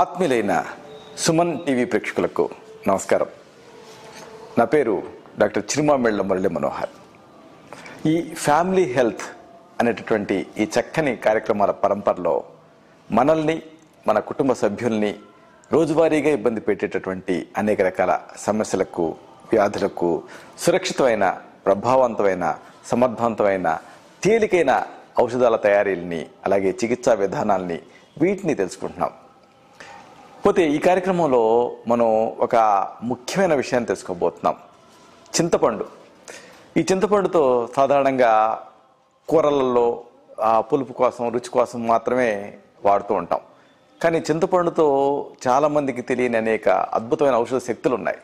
ఆత్మీయులైన Suman TV ప్రేక్షకులకు నమస్కారం. నా పేరు డాక్టర్ చిరుమామెళ్ళ మురళి మనోహర్. ఈ ఫ్యామిలీ హెల్త్ అనేటటువంటి ఈ చక్కని కార్యక్రమాల పరంపరలో మనల్ని మన కుటుంబ సభ్యుల్ని రోజువారీగా ఇబ్బంది పెట్టేటటువంటి అనేక రకాల సమస్యలకు వ్యాధులకు సురక్షితమైన ప్రభావవంతమైన సమర్థవంతమైన తేలికైన ఔషధాల తయారీలని అలాగే చికిత్సా విధానాల్ని వీటిని తెలుసుకుంటున్నాం. పోతే ఈ కార్యక్రమంలో మనం ఒక ముఖ్యమైన విషయాన్ని తెలుసుకోబోతున్నాం. చింతపండు. ఈ చింతపండుతో సాధారణంగా కూరలలో పులుపు కోసం రుచి కోసం మాత్రమే వాడుతూ ఉంటాం. కానీ చింతపండుతో చాలామందికి తెలియని అనేక అద్భుతమైన ఔషధ శక్తులు ఉన్నాయి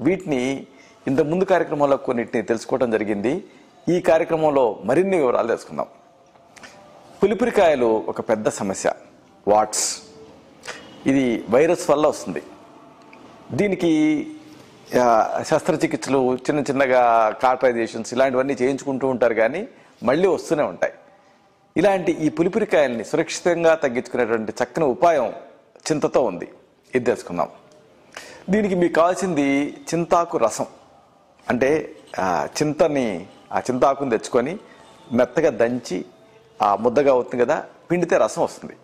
వీటిని ఇంత ముందు కార్యక్రమంలో కొన్నిటిని తెలుసుకోవడం జరిగింది. ఈ కార్యక్రమంలో మరిన్ని వివరాలు తెలుసుకుందాం. పులిపురికాయలు ఒక పెద్ద సమస్య. వాట్స్. ఇది వైరస్ వల్ల వస్తుంది. దీనికి శస్త్రచికిత్సలు చిన్న చిన్నగా కాటరైజేషన్స్ ఇలాంటివన్నీ చేయించుకుంటూ ఉంటారు కానీ మళ్ళీ వస్తూనే ఉంటాయి. ఇలాంటి ఈ పులిపిరికాయల్ని సురక్షితంగా తగ్గించుకునేటువంటి చక్కని ఉపాయం చింతతో ఉంది. ఇది తెలుసుకుందాం. దీనికి మీకు కావాల్సింది చింతాకు రసం. అంటే ఆ చింతని ఆ చింతాకుని తెచ్చుకొని మెత్తగా దంచి ఆ ముద్దగా అవుతుంది కదా పిండితే రసం వస్తుంది.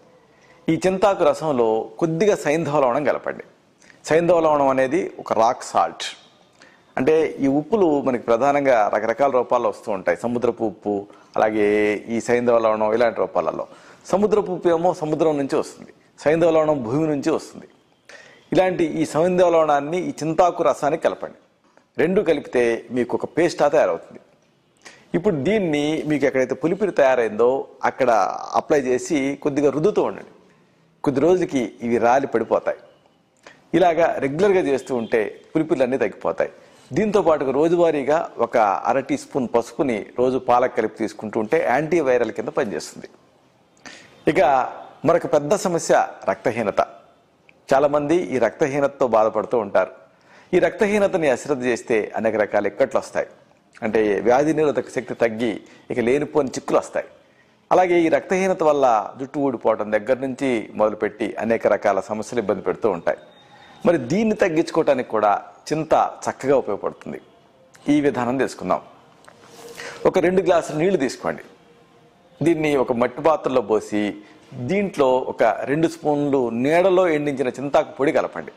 ఈ చింతాకు రసంలో కొద్దిగా సైంధవ లవణం కలపండి. సైంధవ లవణం అనేది ఒక రాక్ సాల్ట్. అంటే ఈ ఉప్పులు మనకి ప్రధానంగా రకరకాల రూపాల్లో వస్తూ ఉంటాయి. సముద్రపు ఉప్పు అలాగే ఈ సైంధవ లవణం ఇలాంటి రూపాలలో. సముద్రపు ఉప్పు ఏమో సముద్రం నుంచి వస్తుంది. సైంధవ లవణం భూమి నుంచి వస్తుంది. ఇలాంటి ఈ సైంధవ లవణాన్ని ఈ చింతాకు రసానికి కలపండి. రెండు కలిపితే మీకు ఒక పేస్ట్ తయారవుతుంది. ఇప్పుడు దీన్ని మీకు ఎక్కడైతే పులిపిరి తయారైందో అక్కడ అప్లై చేసి కొద్దిగా రుద్దుతూ ఉండండి. కొద్ది రోజులకి ఇవి రాలి పడిపోతాయి. ఇలాగా రెగ్యులర్గా చేస్తూ ఉంటే పులిపులన్నీ అన్నీ తగ్గిపోతాయి. దీంతో పాటుగా రోజువారీగా ఒక అర టీ స్పూన్ పసుపుని రోజు పాలకు కలిపి తీసుకుంటూ ఉంటే యాంటీవైరల్ కింద పనిచేస్తుంది. ఇక మరొక పెద్ద సమస్య రక్తహీనత. చాలామంది ఈ రక్తహీనతతో బాధపడుతూ ఉంటారు. ఈ రక్తహీనతని అశ్రద్ధ చేస్తే అనేక రకాల ఇక్కట్లు వస్తాయి. అంటే వ్యాధి నిరోధక శక్తి తగ్గి ఇక లేనిపోని చిక్కులు వస్తాయి. అలాగే ఈ రక్తహీనత వల్ల జుట్టు ఊడిపోవడం దగ్గర నుంచి మొదలుపెట్టి అనేక రకాల సమస్యలు ఇబ్బంది పెడుతూ ఉంటాయి. మరి దీన్ని తగ్గించుకోవటానికి కూడా చింత చక్కగా ఉపయోగపడుతుంది. ఈ విధానం తీసుకుందాం. ఒక రెండు గ్లాసులు నీళ్ళు తీసుకోండి. దీన్ని ఒక మట్టి పాత్రలో పోసి దీంట్లో ఒక రెండు స్పూన్లు నీడలో ఎండించిన చింతాకు పొడి కలపండి.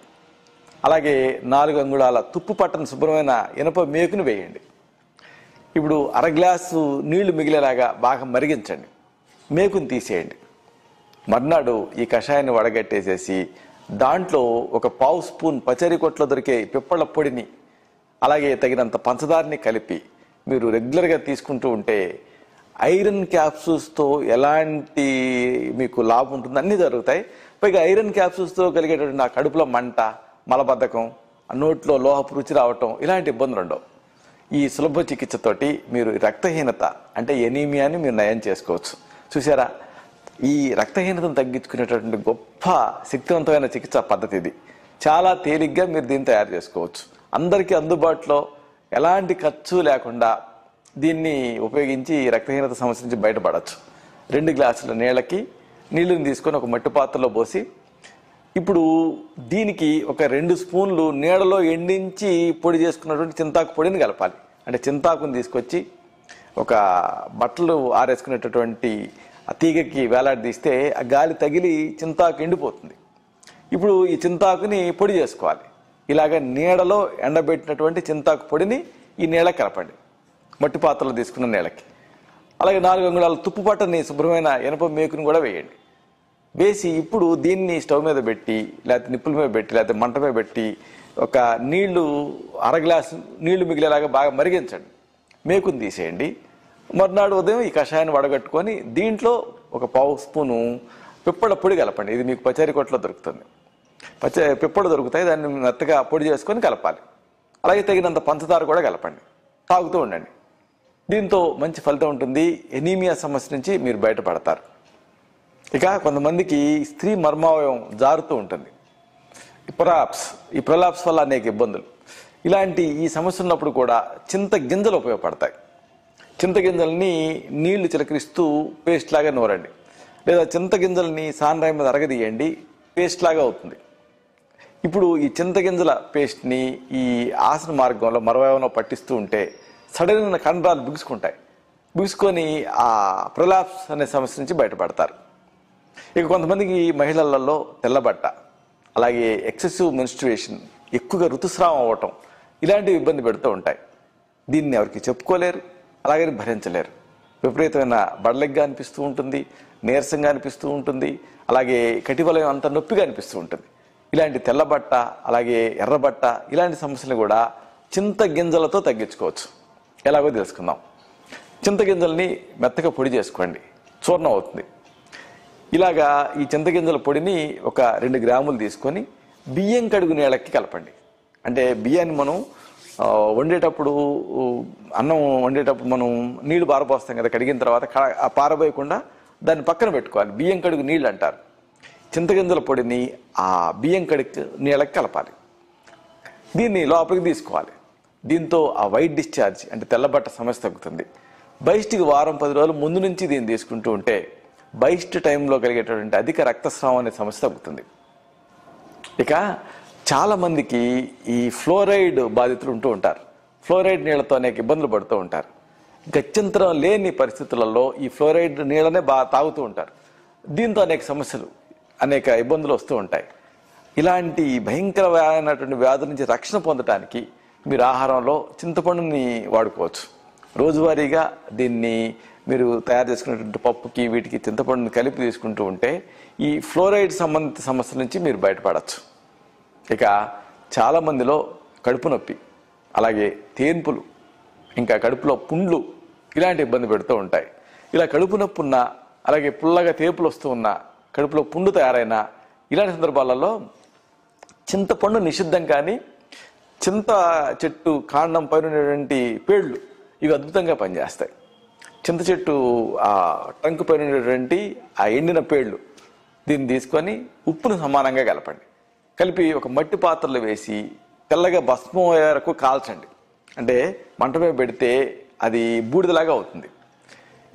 అలాగే నాలుగు అంగుళాల తుప్పు పట్టని శుభ్రమైన ఇనప మేకుని వేయండి. ఇప్పుడు అర గ్లాసు నీళ్ళు మిగిలేలాగా బాగా మరిగించండి. మేకుని తీసేయండి. మర్నాడు ఈ కషాయాన్ని వడగట్టేసేసి దాంట్లో ఒక పావు స్పూన్ పచరి కొట్లో దొరికే పిప్పళ్ళ పొడిని అలాగే తగినంత పంచదారని కలిపి మీరు రెగ్యులర్గా తీసుకుంటూ ఉంటే ఐరన్ క్యాప్సూల్స్తో ఎలాంటి మీకు లాభం ఉంటుంది? అన్నీ జరుగుతాయి. పైగా ఐరన్ క్యాప్సూల్స్తో కలిగేటటువంటి నా కడుపులో మంట మలబద్ధకం నోట్లో లోహపు రుచి రావటం ఇలాంటి ఇబ్బందులు ఉండవు. ఈ సులభ చికిత్సతోటి మీరు రక్తహీనత అంటే ఎనీమియాని మీరు నయం చేసుకోవచ్చు. చూసారా ఈ రక్తహీనతను తగ్గించుకునేటటువంటి గొప్ప శక్తివంతమైన చికిత్సా పద్ధతి ఇది. చాలా తేలిగ్గా మీరు దీన్ని తయారు చేసుకోవచ్చు. అందరికీ అందుబాటులో ఎలాంటి ఖర్చు లేకుండా దీన్ని ఉపయోగించి రక్తహీనత సమస్య నుంచి బయటపడవచ్చు రెండు గ్లాసుల నీళ్ళకి నీళ్ళని తీసుకొని ఒక మట్టి పాత్రలో పోసి ఇప్పుడు దీనికి ఒక రెండు స్పూన్లు నీడలో ఎండించి పొడి చేసుకున్నటువంటి చింతాకు పొడిని కలపాలి. అంటే చింతాకుని తీసుకొచ్చి ఒక బట్టలు ఆరేసుకునేటటువంటి ఆ తీగకి వేలాడదీస్తే ఆ గాలి తగిలి చింతాకు ఎండిపోతుంది. ఇప్పుడు ఈ చింతాకుని పొడి చేసుకోవాలి. ఇలాగ నీడలో ఎండబెట్టినటువంటి చింతాకు పొడిని ఈ నీళ్ళ కలపండి. మట్టి పాత్రలు తీసుకున్న నీళ్ళకి. అలాగే నాలుగు అంగుళాల తుప్పు పట్టని శుభ్రమైన ఇనప మేకుని కూడా వేయండి. వేసి ఇప్పుడు దీన్ని స్టవ్ మీద పెట్టి లేకపోతే నిప్పుల మీద పెట్టి లేకపోతే మంట మీద పెట్టి ఒక నీళ్ళు అర గ్లాసు నీళ్ళు మిగిలేలాగా బాగా మరిగించండి. మేకుని తీసేయండి. మర్నాడు ఉదయం ఈ కషాయాన్ని వడగట్టుకొని దీంట్లో ఒక పావు స్పూను పిప్పళ్ళ పొడి కలపండి. ఇది మీకు పచారి కొట్లో దొరుకుతుంది. పచ్చ పిప్పళ్ళు దొరుకుతాయి. దాన్ని మెత్తగా పొడి చేసుకొని కలపాలి. అలాగే తగినంత పంచదార కూడా కలపండి. తాగుతూ ఉండండి. దీంతో మంచి ఫలితం ఉంటుంది. ఎనీమియా సమస్య నుంచి మీరు బయటపడతారు. ఇక కొంతమందికి స్త్రీ మర్మావయం జారుతూ ఉంటుంది. ప్రలాప్స్ ఈ ప్రలాప్స్ వల్ల అనేక ఇబ్బందులు. ఇలాంటి ఈ సమస్య ఉన్నప్పుడు కూడా చింత గింజలు ఉపయోగపడతాయి. చింత గింజల్ని నీళ్ళు చిలకరిస్తూ పేస్ట్ లాగా నూరండి. లేదా చింత గింజల్ని సాన్రాయి మీద అరగదీయండి పేస్ట్ లాగా అవుతుంది. ఇప్పుడు ఈ చింతగింజల పేస్ట్ని ఈ ఆసన మార్గంలో మరవయంలో పట్టిస్తూ ఉంటే సడన్ కండరాలు బిగుసుకుంటాయి. బిగుసుకొని ఆ ప్రొలాప్స్ అనే సమస్య నుంచి బయటపడతారు. ఇక కొంతమందికి మహిళలలో తెల్లబట్ట అలాగే ఎక్సెసివ్ మెన్స్ట్రుయేషన్ ఎక్కువగా ఋతుస్రావం అవ్వటం ఇలాంటివి ఇబ్బంది పెడుతూ ఉంటాయి. దీన్ని ఎవరికి చెప్పుకోలేరు అలాగే భరించలేరు. విపరీతమైన బడలెగ్గా అనిపిస్తూ ఉంటుంది నీరసంగా అనిపిస్తూ ఉంటుంది అలాగే కటివలయం అంత నొప్పిగా అనిపిస్తూ ఉంటుంది. ఇలాంటి తెల్లబట్ట అలాగే ఎర్రబట్ట ఇలాంటి సమస్యలు కూడా చింత గింజలతో తగ్గించుకోవచ్చు. ఎలాగో తెలుసుకుందాం. చింతగింజల్ని మెత్తగా పొడి చేసుకోండి. చూర్ణం అవుతుంది. ఇలాగా ఈ చింతగింజల పొడిని ఒక రెండు గ్రాములు తీసుకొని బియ్యం కడుగు నీళ్ళకి కలపండి. అంటే బియ్యాన్ని మనం వండేటప్పుడు అన్నం వండేటప్పుడు మనం నీళ్ళు పారపోస్తాం కదా కడిగిన తర్వాత పారబోయకుండా దాన్ని పక్కన పెట్టుకోవాలి. బియ్యం కడుగు నీళ్ళు అంటారు. చింతగింజల పొడిని ఆ బియ్యం కడుగు నీళ్ళకి కలపాలి. దీన్ని లోపలికి తీసుకోవాలి. దీంతో ఆ వైట్ డిశ్చార్జ్ అంటే తెల్లబట్ట సమస్య తగ్గుతుంది. బహిష్టికి వారం పది రోజులు ముందు నుంచి దీన్ని తీసుకుంటూ ఉంటే బయస్ట్ టైంలో కలిగేటటువంటి అధిక రక్తస్రావం అనే సమస్య తగ్గుతుంది. ఇక చాలామందికి ఈ ఫ్లోరైడ్ బాధితులు ఉంటూ ఉంటారు. ఫ్లోరైడ్ నీళ్ళతో అనేక ఇబ్బందులు పడుతూ ఉంటారు. గత్యంతరం లేని పరిస్థితులలో ఈ ఫ్లోరైడ్ నీళ్ళనే బాగా తాగుతూ ఉంటారు. దీంతో అనేక సమస్యలు అనేక ఇబ్బందులు వస్తూ ఉంటాయి. ఇలాంటి భయంకరమైనటువంటి వ్యాధుల నుంచి రక్షణ పొందటానికి మీరు ఆహారంలో చింతపండుని వాడుకోవచ్చు. రోజువారీగా దీన్ని మీరు తయారు చేసుకున్నటువంటి పప్పుకి వీటికి చింతపండుని కలిపి తీసుకుంటూ ఉంటే ఈ ఫ్లోరైడ్ సంబంధిత సమస్యల నుంచి మీరు బయటపడచ్చు. ఇక చాలామందిలో కడుపు నొప్పి అలాగే తేన్పులు ఇంకా కడుపులో పుండ్లు ఇలాంటి ఇబ్బంది పెడుతూ ఉంటాయి. ఇలా కడుపు నొప్పి ఉన్నా అలాగే పుల్లగా తేపులు వస్తూ ఉన్నా కడుపులో పుండు తయారైన ఇలాంటి సందర్భాలలో చింతపండు నిషిద్ధం కానీ చింత చెట్టు కాండం పైన ఉండేటువంటి పేళ్ళు ఇవి అద్భుతంగా పనిచేస్తాయి. చింత చెట్టు ఆ టంకు పైన ఉండేటువంటి ఆ ఎండిన పేళ్ళు దీన్ని తీసుకొని ఉప్పును సమానంగా కలపండి. కలిపి ఒక మట్టి పాత్రలు వేసి తెల్లగా భస్మం అయ్యే వరకు కాల్చండి. అంటే మంట మీద పెడితే అది బూడిదలాగా అవుతుంది.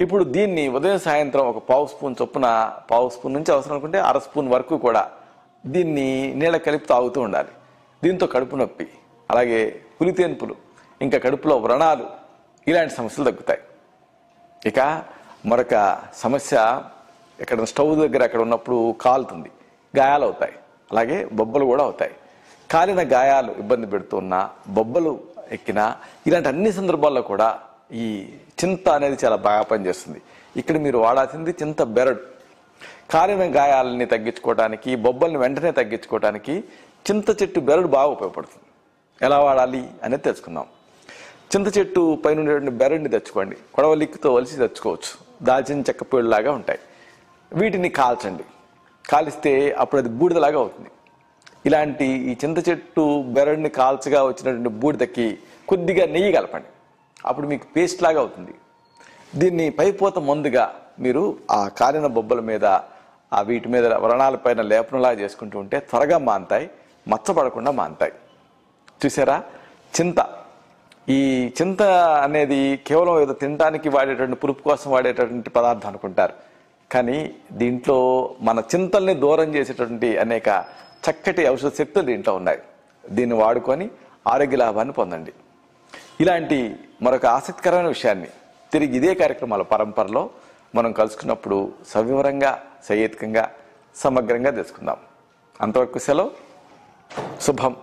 ఇప్పుడు దీన్ని ఉదయం సాయంత్రం ఒక పావు స్పూన్ చొప్పున పావు స్పూన్ నుంచి అవసరం అనుకుంటే అర స్పూన్ వరకు కూడా దీన్ని నీళ్ళ కలిపి తాగుతూ ఉండాలి. దీంతో కడుపు నొప్పి అలాగే పులితేన్పులు ఇంకా కడుపులో వ్రణాలు ఇలాంటి సమస్యలు తగ్గుతాయి. ఇక మరొక సమస్య ఇక్కడ స్టవ్ దగ్గర అక్కడ ఉన్నప్పుడు కాలుతుంది గాయాలవుతాయి. అలాగే బొబ్బలు కూడా అవుతాయి. కాలిన గాయాలు ఇబ్బంది పెడుతున్నా బొబ్బలు ఎక్కినా ఇలాంటి అన్ని సందర్భాల్లో కూడా ఈ చింత అనేది చాలా బాగా పనిచేస్తుంది. ఇక్కడ మీరు వాడాల్సింది చింత బెరడు. కాలిన గాయాలని తగ్గించుకోవడానికి బొబ్బల్ని వెంటనే తగ్గించుకోవడానికి చింత చెట్టు బెరడు బాగా ఉపయోగపడుతుంది. ఎలా వాడాలి అనేది తెలుసుకుందాం. చింత చెట్టు పైన ఉండేటువంటి బెరడ్ని తెచ్చుకోండి. కొడవలిక్కుతో వలిసి తెచ్చుకోవచ్చు. దాల్చిన చెక్క పేళ్ళలాగా ఉంటాయి. వీటిని కాల్చండి. కాలిస్తే అప్పుడు అది బూడిదలాగా అవుతుంది. ఇలాంటి ఈ చింత చెట్టు బెరడిని కాల్చగా వచ్చినటువంటి బూడిదకి కొద్దిగా నెయ్యి కలపండి. అప్పుడు మీకు పేస్ట్ లాగా అవుతుంది. దీన్ని పైపోత మందుగా మీరు ఆ కాలిన బొబ్బల మీద ఆ వీటి మీద వ్రణాలపైన లేపనలా చేసుకుంటూ ఉంటే త్వరగా మాంతాయి మచ్చపడకుండా మాంతాయి. చూసారా? చింత. ఈ చింత అనేది కేవలం ఏదో తినడానికి వాడేటువంటి పులుపు కోసం వాడేటటువంటి పదార్థం అనుకుంటారు. కానీ దీంట్లో మన చింతల్ని దూరం చేసేటటువంటి అనేక చక్కటి ఔషధ శక్తులు దీంట్లో ఉన్నాయి. దీన్ని వాడుకొని ఆరోగ్య లాభాన్ని పొందండి. ఇలాంటి మరొక ఆసక్తికరమైన విషయాన్ని తిరిగి ఇదే కార్యక్రమాల పరంపరలో మనం కలుసుకున్నప్పుడు సవివరంగా సహేతుకంగా సమగ్రంగా తెలుసుకుందాం. అంతవరకు సెలవు. శుభం.